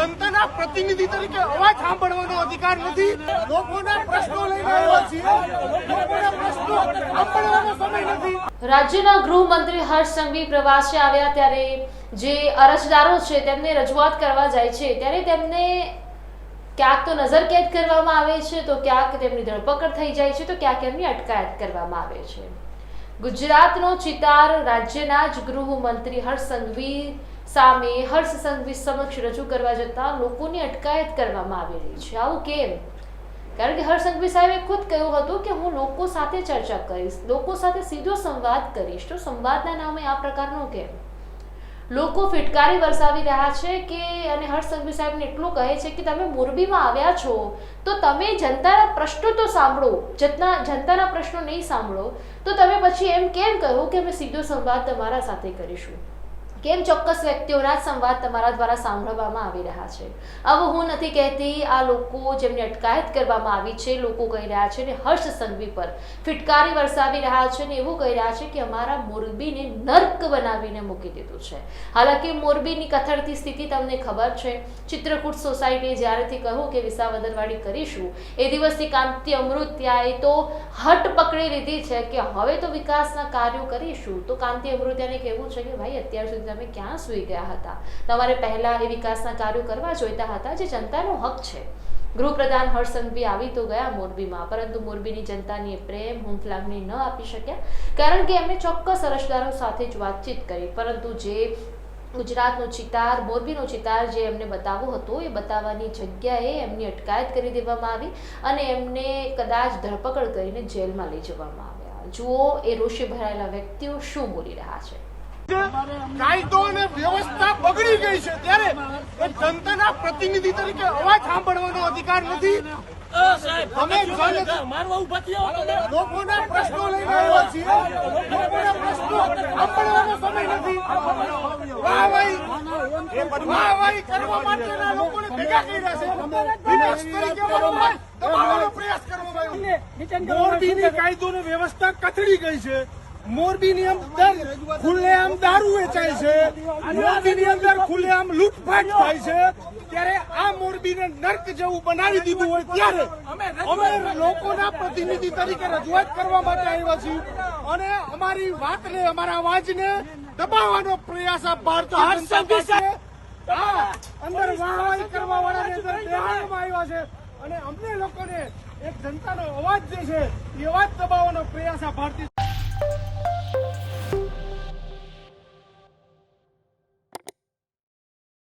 જનતાના પ્રતિનિધિ તરીકે અવાજ સાંભળવાનો અધિકાર નથી. લોકોના પ્રશ્નો લઈને આવ્યા છીએ. લોકોના પ્રશ્નો સાંભળવાનો સમય નથી. રાજ્યના ગૃહમંત્રી હર્ષ સંઘવી પ્રવાસે આવ્યા ત્યારે જે અરજદારો છે તેમને રજૂઆત કરવા જાય છે. ત્યારે તેમને ક્યાંક તો નજરકેદ કરવામાં આવે છે, તો ક્યાંક તેમની ધરપકડ થઈ જાય છે, તો ક્યાંક એમની અટકાયત કરવામાં આવે છે. ગુજરાતનો ચિતાર રાજ્યના જ ગૃહમંત્રી હર્ષ સંઘવી સામે હર્ષ સંઘવી સમક્ષ રજૂ કરવા જતા લોકોની અટકાયત કરવામાં આવી રહી છે. આવું કેમ? કારણ કે હર્ષ સંઘવી સાહેબે ખુદ કહ્યું હતું કે હું લોકો સાથે ચર્ચા કરીશ, લોકો સાથે સીધો સંવાદ કરીશ. તો સંવાદના નામે આ પ્રકારનો કેમ? લોકો ફિટકારી વરસાવી રહ્યા છે કે, અને હર્ષ સંઘવી સાહેબને એટલું કહે છે કે તમે મોરબીમાં આવ્યા છો, તો તમે જનતાના પ્રશ્નો તો સાંભળો જતના જનતાના પ્રશ્નો નહીં સાંભળો. તો તમે પછી એમ કેમ કહો કે અમે સીધો સંવાદ તમારા સાથે કરીશું? કેમ ચોક્કસ વ્યક્તિઓના સંવાદ તમારા દ્વારા સાંભળવામાં આવી રહ્યા છે? હવે હું નથી કહેતી. આ લોકો જેમની અટકાયત કરવામાં આવી છે, લોકો કહી રહ્યા છે ને હર્ષ સંઘવી પર ફિટકારી વરસાવી રહ્યા છે ને એવું કહી રહ્યા છે કે અમારા મોરબીને નર્ક બનાવીને મૂકી દીધું છે. હાલાકી મોરબીની કથળતી સ્થિતિ તમને ખબર છે? ચિત્રકૂટ સોસાયટીએ જ્યારેથી કહ્યું કે વિસાવદરવાડી કરીશું, એ દિવસથી કાંતિ અમૃત્યાએ તો હટ પકડી લીધી છે કે હવે તો વિકાસના કાર્યો કરીશું. તો કાંતિ અમૃત્યાને કહેવું છે કે ભાઈ, અત્યાર સુધી તમે ક્યાં સૂઈ ગયા હતા? તમારે પહેલા એ વિકાસના કાર્યો કરવા જોઈતા હતા જે જનતાનો હક છે. ગૃહપ્રધાન હર્ષ સંઘવી આવી તો ગયા મોરબીમાં, પરંતુ મોરબીની જનતાની પ્રેમ હૂંફ લાગણી ન આપી શક્યા, કારણ કે એમણે ચોક્કસ અરજદારો સાથે જ વાતચીત કરી. પરંતુ જે ગુજરાતનો ચિતાર, મોરબીનો ચિતાર જે એમને બતાવવો હતો, એ બતાવવાની જગ્યાએ એમની અટકાયત કરી દેવામાં આવી અને એમને કદાચ ધરપકડ કરીને જેલમાં લઈ જવામાં આવ્યા. જુઓ એ રોષે ભરાયેલા વ્યક્તિઓ શું બોલી રહ્યા છે. કાયદો અને વ્યવસ્થા બગડી ગઈ છે. ત્યારે એ જનતાના પ્રતિનિધિ તરીકે અવાજ સાંભળવાનો અધિકાર નથી. અમે. લોકોના પ્રશ્નો લઈને આવ્યા છીએ. લોકોના પ્રશ્નો સાંભળવાનો સમય નથી. વાહવાહી કરવા માટેના લોકોને ભેગા કર્યા છે. વિપક્ષ તરીકે દબાવવાનો પ્રયાસ કરવામાં આવ્યો મોરબીની કાયદો અને વ્યવસ્થા કથળી ગઈ છે. મોરબીની અંદર ખુલ્લેઆમ દારૂ વેચાય છે મોરબીની અંદર ખુલ્લેઆમ લૂંટફાટ થાય છે. ત્યારે આ મોરબીને નર્ક જેવું બનાવી દીધું હોય ત્યારે અમે લોકોના પ્રતિનિધિ તરીકે રજૂઆત કરવા માટે આવ્યા છીએ. અને અમારી વાતને અમારા અવાજને દબાવવાનો પ્રયાસ આ ભારતીય જનતા પાસે અંદર વાહવાહી કરવા વાળાને અંદર બેહાડવામાં આવ્યા છે. અને અમને લોકોને એક જનતાનો અવાજ જે છે એ અવાજ દબાવવાનો પ્રયાસ આ ભારતીય